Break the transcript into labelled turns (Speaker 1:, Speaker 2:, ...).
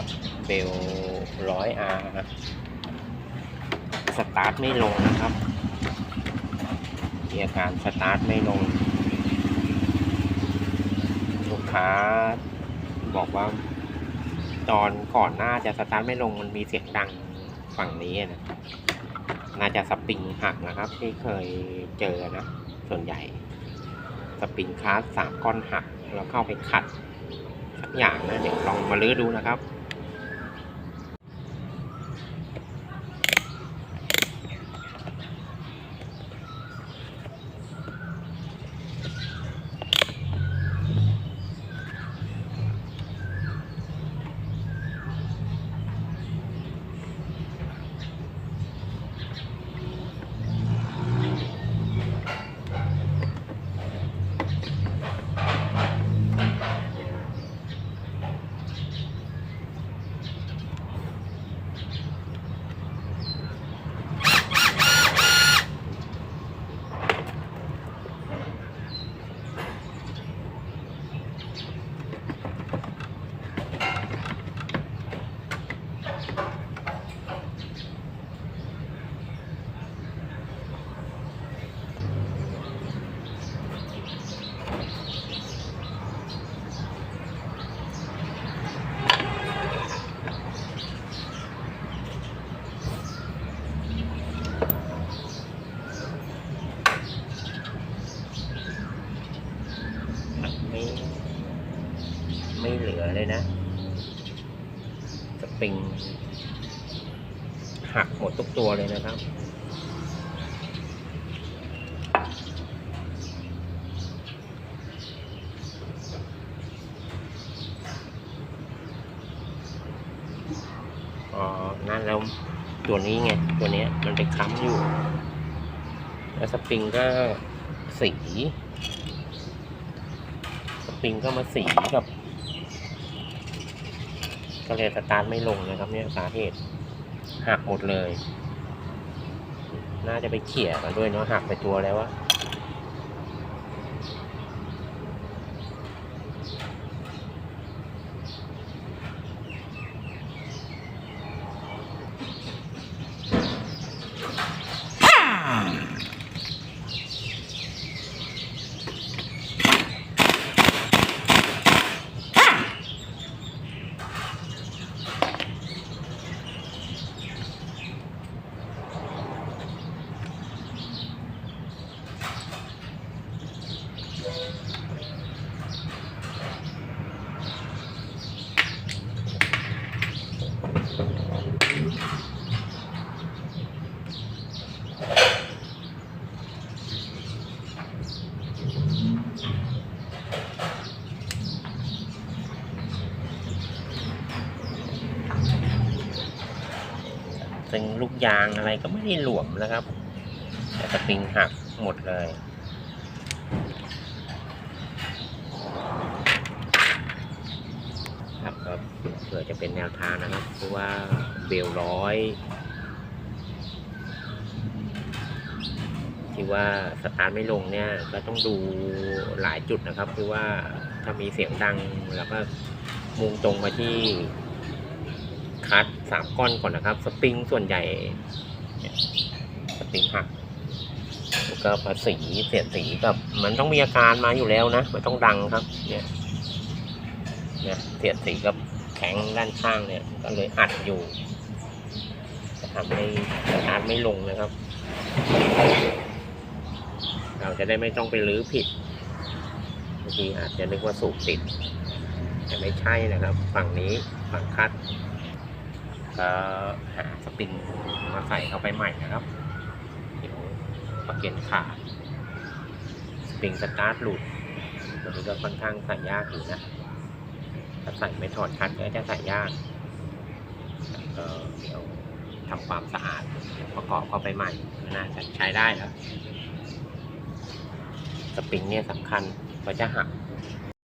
Speaker 1: นะครับ เบลร้อยอาร์สตาร์ทไม่ลงนะครับมีอาการสตาร์ทไม่ลง ลูกค้าบอกว่า ตอนก่อนหน้าจะสตาร์ทไม่ลงมันมีเสียงดังฝั่งนี้นะน่าจะสปริงหักนะครับ ที่เคยเจอนะ ส่วนใหญ่ สปริงคาสสามก้อนหัก แล้วเข้าไปขัดสักอย่างนะเดี๋ยวลองมาลื้อดูนะครับ ไม่ไม่เหลือเลยนะ ส ปริง หักหมดทุกตัวเลยนะครับ อ๋อ นั่นแล้วตัวนี้ไง ตัวนี้มันไปค้ำอยู่ แล้วสปริงก็สี สปริงก็มาสีกับ ก็เลยสตาร์ทไม่ลงนะครับเนี่ยสาเหตุหักหมดเลย น่าจะไปเขี่ยกันด้วยเนาะหักไปตัวแล้วอะ ซึ่งลูกยางอะไรก็ไม่ได้หลวมนะครับ แต่สปริงหักหมดเลย ครับก็เผื่อจะเป็นแนวทางนะครับคือว่าเบลร้อยที่ว่าสตาร์ทไม่ลงเนี่ยก็ต้องดูหลายจุดนะครับ คือว่าถ้ามีเสียงดังแล้วก็มุ่งตรงมาที่ คัดสามก้อนก่อนนะครับ สปริงส่วนใหญ่สปริงหักแล้วก็มาสีเสียดสีกับ มันต้องมีอาการมาอยู่แล้วนะมันต้องดังครับ เนี่ยเนี่ยเสียดสีกับแข็งด้านข้างเนี่ย ก็เลยอัดอยู่จะทำให้สตาร์ทไม่ลงนะครับ เราจะได้ไม่ต้องไปรื้อผิดบางทีอาจจะนึกว่าสูบติด แต่ไม่ใช่นะครับ ฝั่งนี้ฝั่งคัด ก็หาสปริงมาใส่เข้าไปใหม่นะครับ เดี๋ยวประเก็นขาด สปริงสตาร์ทหลุดตันี้ก็ค่อนข้างใส่ยากอยู่นะ ถ้าใส่ไม่ถอดคัดก็จะใส่ยากก็เดี๋ยวทำความสะอาดประกอบเข้าไปใหม่น่าจะใช้ได้แล้ว สปริงเนี่ยสำคัญเพราะจะหัก